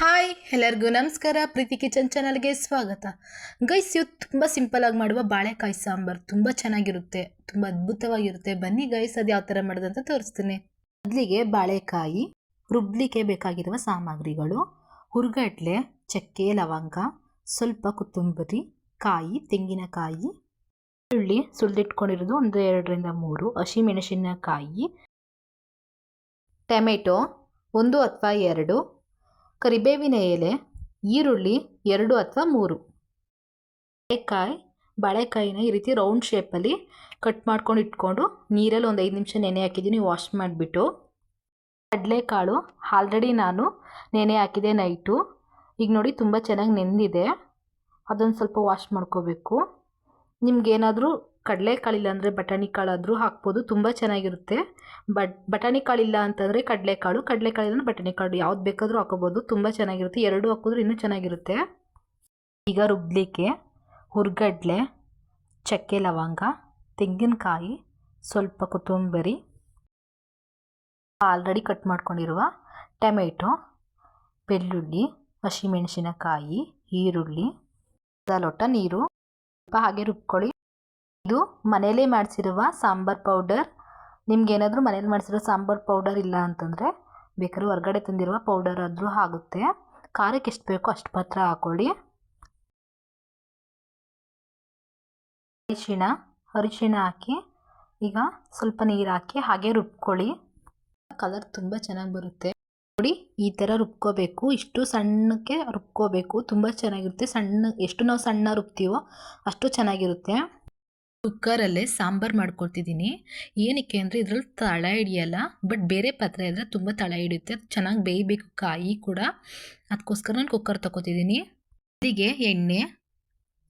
Hi, ಎಲ್ಲರಿಗೂ ನಮಸ್ಕಾರ. ಪ್ರೀತಿ kitchen ಚಾನಲ್ಗೆ ಸ್ವಾಗತ. ಗೈಸ್ ಇವತ್ತು ತುಂಬ ಸಿಂಪಲಾಗಿ ಮಾಡುವ ಬಾಳೆಕಾಯಿ ಸಾಂಬಾರು ತುಂಬ ಚೆನ್ನಾಗಿರುತ್ತೆ, ತುಂಬ ಅದ್ಭುತವಾಗಿರುತ್ತೆ. ಬನ್ನಿ ಗೈಸ್, ಅದು ಯಾವ ಥರ ಮಾಡೋದಂತ ತೋರಿಸ್ತೀನಿ. ಮೊದಲಿಗೆ ಬಾಳೆಕಾಯಿ, ರುಬ್ಲಿಕ್ಕೆ ಬೇಕಾಗಿರುವ ಸಾಮಗ್ರಿಗಳು, ಹುರ್ಗಡ್ಲೆ, ಚಕ್ಕೆ, ಲವಂಗ, ಸ್ವಲ್ಪ ಕೊತ್ತಂಬರಿ, ಕಾಯಿ, ತೆಂಗಿನಕಾಯಿ, ಈರುಳ್ಳಿ ಸುಲಿದಿಟ್ಕೊಂಡಿರೋದು ಒಂದು ಎರಡರಿಂದ ಮೂರು, ಹಸಿಮೆಣಸಿನಕಾಯಿ, ಟೊಮೆಟೊ ಒಂದು ಅಥವಾ ಎರಡು ಕರಿಬೇವಿನ ಎಲೆ, ಈರುಳ್ಳಿ ಎರಡು ಅಥವಾ ಮೂರು. ಬಾಳೆಕಾಯಿ ಬಾಳೆಕಾಯಿನ ಈ ರೀತಿ ರೌಂಡ್ ಶೇಪಲ್ಲಿ ಕಟ್ ಮಾಡ್ಕೊಂಡು ಇಟ್ಕೊಂಡು ನೀರಲ್ಲಿ ಒಂದು ಐದು ನಿಮಿಷ ನೆನೆ ಹಾಕಿದ್ದೀನಿ ವಾಶ್ ಮಾಡಿಬಿಟ್ಟು. ಕಡಲೆಕಾಳು, ಆಲ್ರೆಡಿ ನಾನು ನೆನೆ ಹಾಕಿದೆ ನೈಟು ಈಗ ನೋಡಿ ತುಂಬ ಚೆನ್ನಾಗಿ ನೆಂದಿದೆ. ಅದೊಂದು ಸ್ವಲ್ಪ ವಾಶ್ ಮಾಡ್ಕೋಬೇಕು. ನಿಮ್ಗೇನಾದರೂ ಕಡಲೆಕಾಳಿಲ್ಲ ಅಂದರೆ ಬಟಾಣಿ ಕಾಳಾದರೂ ಹಾಕ್ಬೋದು, ತುಂಬ ಚೆನ್ನಾಗಿರುತ್ತೆ. ಬಟ್ ಬಟಾಣಿ ಕಾಳು ಇಲ್ಲ ಅಂತಂದರೆ ಕಡಲೆಕಾಳು, ಕಡಲೆಕಾಳಿಲ್ಲ ಬಟಾಣಿ ಕಾಳು ಯಾವ್ದು ಬೇಕಾದರೂ ಹಾಕೋಬೋದು ತುಂಬ ಚೆನ್ನಾಗಿರುತ್ತೆ. ಎರಡು ಹಾಕಿದ್ರೆ ಇನ್ನೂ ಚೆನ್ನಾಗಿರುತ್ತೆ. ಈಗ ರುಬ್ಲಿಕ್ಕೆ ಹುರ್ಗಡ್ಲೆ, ಚಕ್ಕೆ ಲವಂಗ, ತೆಂಗಿನಕಾಯಿ, ಸ್ವಲ್ಪ ಕೊತ್ತಂಬರಿ, ಆಲ್ರೆಡಿ ಕಟ್ ಮಾಡ್ಕೊಂಡಿರುವ ಟೊಮೆಟೊ, ಬೆಳ್ಳುಳ್ಳಿ, ಹಸಿಮೆಣಸಿನಕಾಯಿ, ಈರುಳ್ಳಿ ಅರ್ಧ ಲೋಟ ನೀರು. ಸ್ವಲ್ಪ ಹಾಗೆ ರುಬ್ಕೊಳ್ಳಿ. ಇದು ಮನೇಲೇ ಮಾಡಿಸಿರುವ ಸಾಂಬಾರ್ ಪೌಡರ್. ನಿಮಗೇನಾದರೂ ಮನೇಲಿ ಮಾಡಿಸಿರೋ ಸಾಂಬಾರ್ ಪೌಡರ್ ಇಲ್ಲ ಅಂತಂದರೆ ಬೇಕಾದ್ರೆ ಹೊರಗಡೆ ತಂದಿರುವ ಪೌಡರ್ ಆದರೂ ಆಗುತ್ತೆ. ಖಾರಕ್ಕೆ ಎಷ್ಟು ಬೇಕೋ ಅಷ್ಟು ಪತ್ರ ಹಾಕೊಳ್ಳಿ. ಅರಿಶಿಣ ಅರಿಶಿಣ ಹಾಕಿ, ಈಗ ಸ್ವಲ್ಪ ನೀರು ಹಾಕಿ ಹಾಗೆ ರುಬ್ಕೊಳ್ಳಿ. ಕಲರ್ ತುಂಬ ಚೆನ್ನಾಗಿ ಬರುತ್ತೆ. ನೋಡಿ, ಈ ಥರ ರುಬ್ಕೋಬೇಕು. ಇಷ್ಟು ಸಣ್ಣಕ್ಕೆ ರುಬ್ಕೋಬೇಕು. ತುಂಬ ಚೆನ್ನಾಗಿರುತ್ತೆ. ಸಣ್ಣ, ಎಷ್ಟು ನಾವು ಸಣ್ಣ ರುಬ್ತೀವೋ ಅಷ್ಟು ಚೆನ್ನಾಗಿರುತ್ತೆ. ಕುಕ್ಕರಲ್ಲೇ ಸಾಂಬಾರು ಮಾಡ್ಕೊಳ್ತಿದ್ದೀನಿ. ಏನಕ್ಕೆ ಅಂದರೆ ಇದ್ರಲ್ಲಿ ತಳ ಹಿಡಿಯಲ್ಲ ಬಟ್ ಬೇರೆ ಪಾತ್ರೆ ಇದ್ದರೆ ತುಂಬ ತಳ ಹಿಡಿಯುತ್ತೆ. ಚೆನ್ನಾಗಿ ಬೇಯಬೇಕು ಕಾಯಿ ಕೂಡ. ಅದಕ್ಕೋಸ್ಕರ ನಾನು ಕುಕ್ಕರ್ ತಗೋತಿದ್ದೀನಿ ಅದಿಗೆ ಎಣ್ಣೆ,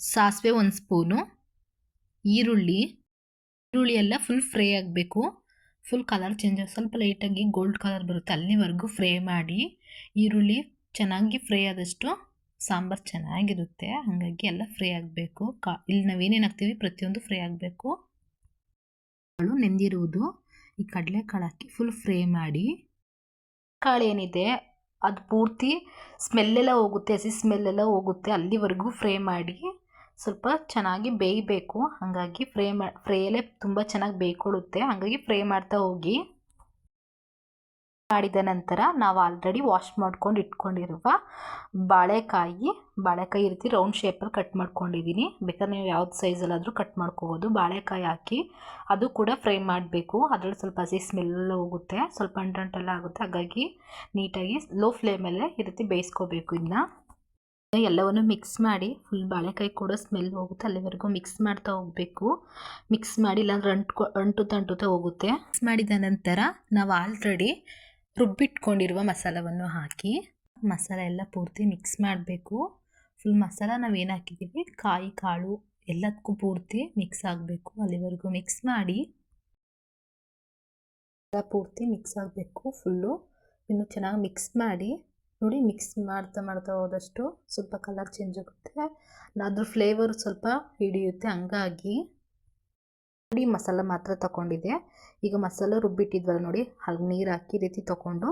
ಸಾಸಿವೆ ಒಂದು ಸ್ಪೂನು, ಈರುಳ್ಳಿ ಈರುಳ್ಳಿ ಎಲ್ಲ ಫುಲ್ ಫ್ರೈ ಆಗಬೇಕು. ಫುಲ್ ಕಲರ್ ಚೇಂಜ್ ಸ್ವಲ್ಪ ಲೈಟಾಗಿ ಗೋಲ್ಡ್ ಕಲರ್ ಬರುತ್ತೆ ಅಲ್ಲಿವರೆಗೂ ಫ್ರೈ ಮಾಡಿ. ಈರುಳ್ಳಿ ಚೆನ್ನಾಗಿ ಫ್ರೈ ಆದಷ್ಟು ಸಾಂಬಾರು ಚೆನ್ನಾಗಿರುತ್ತೆ, ಹಾಗಾಗಿ ಎಲ್ಲ ಫ್ರೈ ಆಗಬೇಕು. ಕಾ, ಇಲ್ಲಿ ನಾವೇನೇನು ಹಾಕ್ತೀವಿ ಪ್ರತಿಯೊಂದು ಫ್ರೈ ಆಗಬೇಕು. ಕಾಳು ನೆಂದಿರುವುದು ಈ ಕಡಲೆಕಾಳು ಹಾಕಿ ಫುಲ್ ಫ್ರೈ ಮಾಡಿ. ಕಾಳು ಏನಿದೆ, ಅದು ಪೂರ್ತಿ ಸ್ಮೆಲ್ಲೆಲ್ಲ ಹೋಗುತ್ತೆ, ಹಸಿ ಸ್ಮೆಲ್ಲೆಲ್ಲ ಹೋಗುತ್ತೆ ಅಲ್ಲಿವರೆಗೂ ಫ್ರೈ ಮಾಡಿ. ಸ್ವಲ್ಪ ಚೆನ್ನಾಗಿ ಬೇಯಬೇಕು, ಹಾಗಾಗಿ ಫ್ರೈ ಮಾ, ಫ್ರೈಯಲ್ಲೇ ತುಂಬ ಚೆನ್ನಾಗಿ ಬೇಯ್ಕೊಳ್ಳುತ್ತೆ ಹಾಗಾಗಿ ಫ್ರೈ ಮಾಡ್ತಾ ಹೋಗಿ. ಮಾಡಿದ ನಂತರ ನಾವು ಆಲ್ರೆಡಿ ವಾಶ್ ಮಾಡ್ಕೊಂಡು ಇಟ್ಕೊಂಡಿರುವ ಬಾಳೆಕಾಯಿ ಬಾಳೆಕಾಯಿ ಈ ರೀತಿ ರೌಂಡ್ ಶೇಪಲ್ಲಿ ಕಟ್ ಮಾಡ್ಕೊಂಡಿದ್ದೀನಿ ಬೇಕಾದ್ರೆ ನೀವು ಯಾವ್ದು ಸೈಜಲ್ಲಾದರೂ ಕಟ್ ಮಾಡ್ಕೋಬೋದು. ಬಾಳೆಕಾಯಿ ಹಾಕಿ ಅದು ಕೂಡ ಫ್ರೈ ಮಾಡಬೇಕು. ಅದರಲ್ಲಿ ಸ್ವಲ್ಪ ಹಸಿ ಸ್ಮೆಲ್ ಹೋಗುತ್ತೆ. ಸ್ವಲ್ಪ ಅಂಟಂಟೆಲ್ಲ ಆಗುತ್ತೆ. ಹಾಗಾಗಿ ನೀಟಾಗಿ ಲೋ ಫ್ಲೇಮಲ್ಲೇ ಈ ರೀತಿ ಬೇಯಿಸ್ಕೋಬೇಕು ಇದನ್ನ ಎಲ್ಲವನ್ನು ಮಿಕ್ಸ್ ಮಾಡಿ ಫುಲ್ ಬಾಳೆಕಾಯಿ ಕೂಡ ಸ್ಮೆಲ್ ಹೋಗುತ್ತೆ. ಅಲ್ಲಿವರೆಗೂ ಮಿಕ್ಸ್ ಮಾಡ್ತಾ ಹೋಗಬೇಕು. ಮಿಕ್ಸ್ ಮಾಡಿ ಇಲ್ಲಾಂದ್ರೆ ಅಂಟ್ಕೊ ಅಂಟು ತಂಟುತ್ತಾ ಹೋಗುತ್ತೆ. ಮಿಕ್ಸ್ ಮಾಡಿದ ನಂತರ ನಾವು ಆಲ್ರೆಡಿ ರುಬ್ಬಿಟ್ಕೊಂಡಿರುವ ಮಸಾಲವನ್ನು ಹಾಕಿ ಮಸಾಲ ಎಲ್ಲ ಪೂರ್ತಿ ಮಿಕ್ಸ್ ಮಾಡಬೇಕು. ಫುಲ್ ಮಸಾಲ ನಾವು ಏನು ಹಾಕಿದ್ದೀವಿ ಕಾಯಿ, ಕಾಳು ಎಲ್ಲದಕ್ಕೂ ಪೂರ್ತಿ ಮಿಕ್ಸ್ ಆಗಬೇಕು. ಅಲ್ಲಿವರೆಗೂ ಮಿಕ್ಸ್ ಮಾಡಿ ಪೂರ್ತಿ ಮಿಕ್ಸ್ ಆಗಬೇಕು ಫುಲ್ಲು ಇನ್ನು ಚೆನ್ನಾಗಿ ಮಿಕ್ಸ್ ಮಾಡಿ ನೋಡಿ ಮಿಕ್ಸ್ ಮಾಡ್ತಾ ಮಾಡ್ತಾ ಹೋದಷ್ಟು ಸ್ವಲ್ಪ ಕಲರ್ ಚೇಂಜ್ ಆಗುತ್ತೆ. ಅದ್ರ ಫ್ಲೇವರ್ ಸ್ವಲ್ಪ ಹಿಡಿಯುತ್ತೆ ಹಂಗಾಗಿ. ನೋಡಿ ಮಸಾಲ ಮಾತ್ರ ತಗೊಂಡಿದ್ದೆ. ಈಗ ಮಸಾಲ ರುಬ್ಬಿಟ್ಟಿದ್ವಲ್ಲ ನೋಡಿ, ಹಾಗೆ ನೀರು ಹಾಕಿ ರೀತಿ ತಗೊಂಡು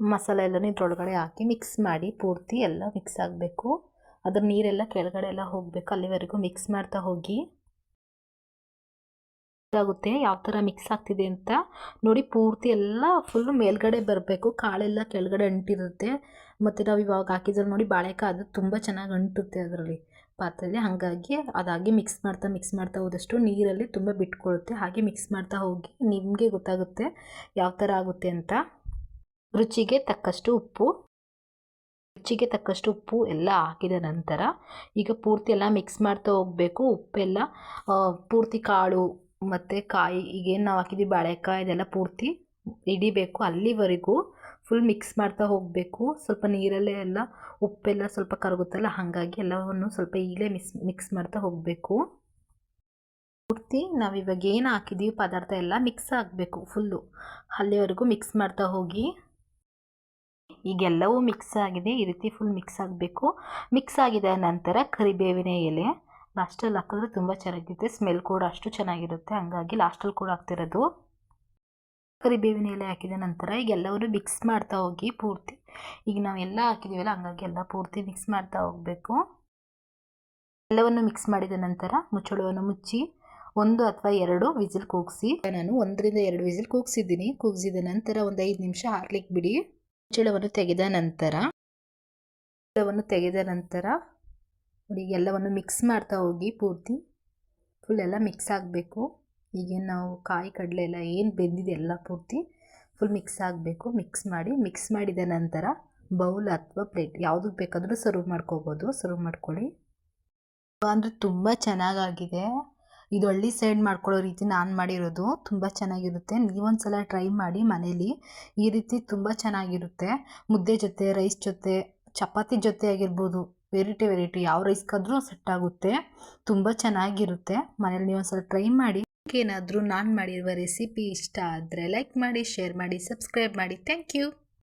ಮಸಾಲೆ ಎಲ್ಲ ಇದ್ರೊಳಗಡೆ ಹಾಕಿ ಮಿಕ್ಸ್ ಮಾಡಿ ಪೂರ್ತಿ ಎಲ್ಲ ಮಿಕ್ಸ್ ಆಗಬೇಕು. ಅದ್ರ ನೀರೆಲ್ಲ ಕೆಳಗಡೆ ಎಲ್ಲ ಹೋಗಬೇಕು, ಅಲ್ಲಿವರೆಗೂ ಮಿಕ್ಸ್ ಮಾಡ್ತಾ ಹೋಗಿ. ಆಗುತ್ತೆ, ಯಾವ ಥರ ಮಿಕ್ಸ್ ಆಗ್ತಿದೆ ಅಂತ. ನೋಡಿ ಪೂರ್ತಿ ಎಲ್ಲ ಫುಲ್ಲು ಮೇಲ್ಗಡೆ ಬರಬೇಕು, ಕಾಳೆಲ್ಲ ಕೆಳಗಡೆ ಅಂಟಿರುತ್ತೆ. ಮತ್ತು ನಾವು ಇವಾಗ ಹಾಕಿದ್ರೆ ನೋಡಿ ಬಾಳೆಕಾಯಿ ಅದು ತುಂಬ ಚೆನ್ನಾಗಿ ಅಂಟುತ್ತೆ ಅದರಲ್ಲಿ. ಪಾತ್ರೆಯಲ್ಲಿ ಹಾಗಾಗಿ ಅದಾಗಿ ಮಿಕ್ಸ್ ಮಾಡ್ತಾ ಮಿಕ್ಸ್ ಮಾಡ್ತಾ ಹೋದಷ್ಟು ನೀರಲ್ಲಿ ತುಂಬ ಬಿಟ್ಕೊಳ್ಳುತ್ತೆ ಹಾಗೆ ಮಿಕ್ಸ್ ಮಾಡ್ತಾ ಹೋಗಿ ನಿಮಗೆ ಗೊತ್ತಾಗುತ್ತೆ ಯಾವ ಥರ ಆಗುತ್ತೆ ಅಂತ. ರುಚಿಗೆ ತಕ್ಕಷ್ಟು ಉಪ್ಪು. ರುಚಿಗೆ ತಕ್ಕಷ್ಟು ಉಪ್ಪು ಎಲ್ಲ ಹಾಕಿದ ನಂತರ ಈಗ ಪೂರ್ತಿ ಎಲ್ಲ ಮಿಕ್ಸ್ ಮಾಡ್ತಾ ಹೋಗಬೇಕು. ಉಪ್ಪೆಲ್ಲ ಪೂರ್ತಿ ಕಾಳು ಮತ್ತು ಕಾಯಿ, ಈಗೇನು ನಾವು ಹಾಕಿದ್ದೀವಿ, ಬಾಳೆಕಾಯಿ ಇದೆಲ್ಲ ಪೂರ್ತಿ ಹಿಡಿಬೇಕು ಅಲ್ಲಿವರೆಗೂ. ಫುಲ್ ಮಿಕ್ಸ್ ಮಾಡ್ತಾ ಹೋಗಬೇಕು. ಸ್ವಲ್ಪ ನೀರಲ್ಲೇ ಎಲ್ಲ ಉಪ್ಪೆಲ್ಲ ಸ್ವಲ್ಪ ಕರಗುತ್ತಲ್ಲ, ಹಾಗಾಗಿ ಎಲ್ಲವನ್ನು ಸ್ವಲ್ಪ ಈಗಲೇ ಮಿಸ್ ಮಿಕ್ಸ್ ಮಾಡ್ತಾ ಹೋಗಬೇಕು. ಪೂರ್ತಿ ನಾವು ಇವಾಗ ಏನು ಹಾಕಿದ್ದೀವಿ ಪದಾರ್ಥ ಎಲ್ಲ ಮಿಕ್ಸ್ ಆಗಬೇಕು ಫುಲ್ಲು ಅಲ್ಲಿವರೆಗೂ ಮಿಕ್ಸ್ ಮಾಡ್ತಾ ಹೋಗಿ. ಈಗೆಲ್ಲವೂ ಮಿಕ್ಸ್ ಆಗಿದೆ, ಈ ರೀತಿ ಫುಲ್ ಮಿಕ್ಸ್ ಆಗಬೇಕು. ಮಿಕ್ಸ್ ಆಗಿದ ನಂತರ ಕರಿಬೇವಿನ ಎಲೆ. ಲಾಸ್ಟಲ್ಲಿ ಹಾಕಿದ್ರೆ ತುಂಬ ಚೆನ್ನಾಗಿರುತ್ತೆ ಸ್ಮೆಲ್ ಕೂಡ ಅಷ್ಟು ಚೆನ್ನಾಗಿರುತ್ತೆ, ಹಂಗಾಗಿ ಲಾಸ್ಟಲ್ಲಿ ಕೂಡ ಹಾಕ್ತಿರೋದು. ಕರಿಬೇವಿನ ಎಲೆ ಹಾಕಿದ ನಂತರ ಈಗ ಎಲ್ಲವನ್ನು ಮಿಕ್ಸ್ ಮಾಡ್ತಾ ಹೋಗಿ ಪೂರ್ತಿ. ಈಗ ನಾವು ಎಲ್ಲ ಹಾಕಿದ್ದೀವಲ್ಲ ಹಂಗಾಗಿ ಎಲ್ಲ ಪೂರ್ತಿ ಮಿಕ್ಸ್ ಮಾಡ್ತಾ ಹೋಗಬೇಕು. ಎಲ್ಲವನ್ನು ಮಿಕ್ಸ್ ಮಾಡಿದ ನಂತರ ಮುಚ್ಚಳವನ್ನು ಮುಚ್ಚಿ ಒಂದು ಅಥವಾ ಎರಡು ವಿಸಿಲ್ ಕೂಗಿಸಿ, ನಾನು ಒಂದರಿಂದ ಎರಡು ವಿಸಿಲ್ ಕೂಗಿಸಿದ್ದೀನಿ. ಕೂಗಿಸಿದ ನಂತರ ಒಂದು ಐದು ನಿಮಿಷ ಹಾರ್ಲಿಕ್ಕೆ ಬಿಡಿ. ಮುಚ್ಚಳವನ್ನು ತೆಗೆದ ನಂತರ, ಮುಚ್ಚಳವನ್ನು ತೆಗೆದ ನಂತರ ಈಗ ಎಲ್ಲವನ್ನು ಮಿಕ್ಸ್ ಮಾಡ್ತಾ ಹೋಗಿ ಪೂರ್ತಿ ಫುಲ್ ಎಲ್ಲ ಮಿಕ್ಸ್ ಆಗಬೇಕು. ಈಗ ನಾವು ಕಾಯಿ ಕಡಲೆ ಎಲ್ಲ ಏನು ಬೆಂದಿದೆ ಎಲ್ಲ ಪೂರ್ತಿ ಫುಲ್ ಮಿಕ್ಸ್ ಆಗಬೇಕು. ಮಿಕ್ಸ್ ಮಾಡಿ ಮಿಕ್ಸ್ ಮಾಡಿದ ನಂತರ ಬೌಲ್ ಅಥವಾ ಪ್ಲೇಟ್ ಯಾವುದಕ್ಕೆ ಬೇಕಾದರೂ ಸರ್ವ್ ಮಾಡ್ಕೋಬೋದು. ಸರ್ವ್ ಮಾಡ್ಕೊಳ್ಳಿ. ಅಂದರೆ ತುಂಬ ಚೆನ್ನಾಗಾಗಿದೆ. ಇದು ಹಳ್ಳಿ ಸೈಡ್ ಮಾಡ್ಕೊಳ್ಳೋ ರೀತಿ ನಾನು ಮಾಡಿರೋದು. ತುಂಬ ಚೆನ್ನಾಗಿರುತ್ತೆ. ನೀವೊಂದು ಸಲ ಟ್ರೈ ಮಾಡಿ ಮನೇಲಿ. ಈ ರೀತಿ ತುಂಬ ಚೆನ್ನಾಗಿರುತ್ತೆ. ಮುದ್ದೆ ಜೊತೆ ರೈಸ್ ಜೊತೆ, ಚಪಾತಿ ಜೊತೆ ಆಗಿರ್ಬೋದು ವೆರೈಟಿ ವೆರೈಟಿ ಯಾವ ರೈಸ್ಗಾದರೂ ಸೆಟ್ ಆಗುತ್ತೆ. ತುಂಬ ಚೆನ್ನಾಗಿರುತ್ತೆ. ಮನೇಲಿ ನೀವೊಂದು ಸಲ ಟ್ರೈ ಮಾಡಿ. ಏನಾದರೂ ನಾನು ಮಾಡಿರುವ ರೆಸಿಪಿ ಇಷ್ಟ ಆದರೆ ಲೈಕ್ ಮಾಡಿ ಶೇರ್ ಮಾಡಿ ಸಬ್ಸ್ಕ್ರೈಬ್ ಮಾಡಿ. Thank you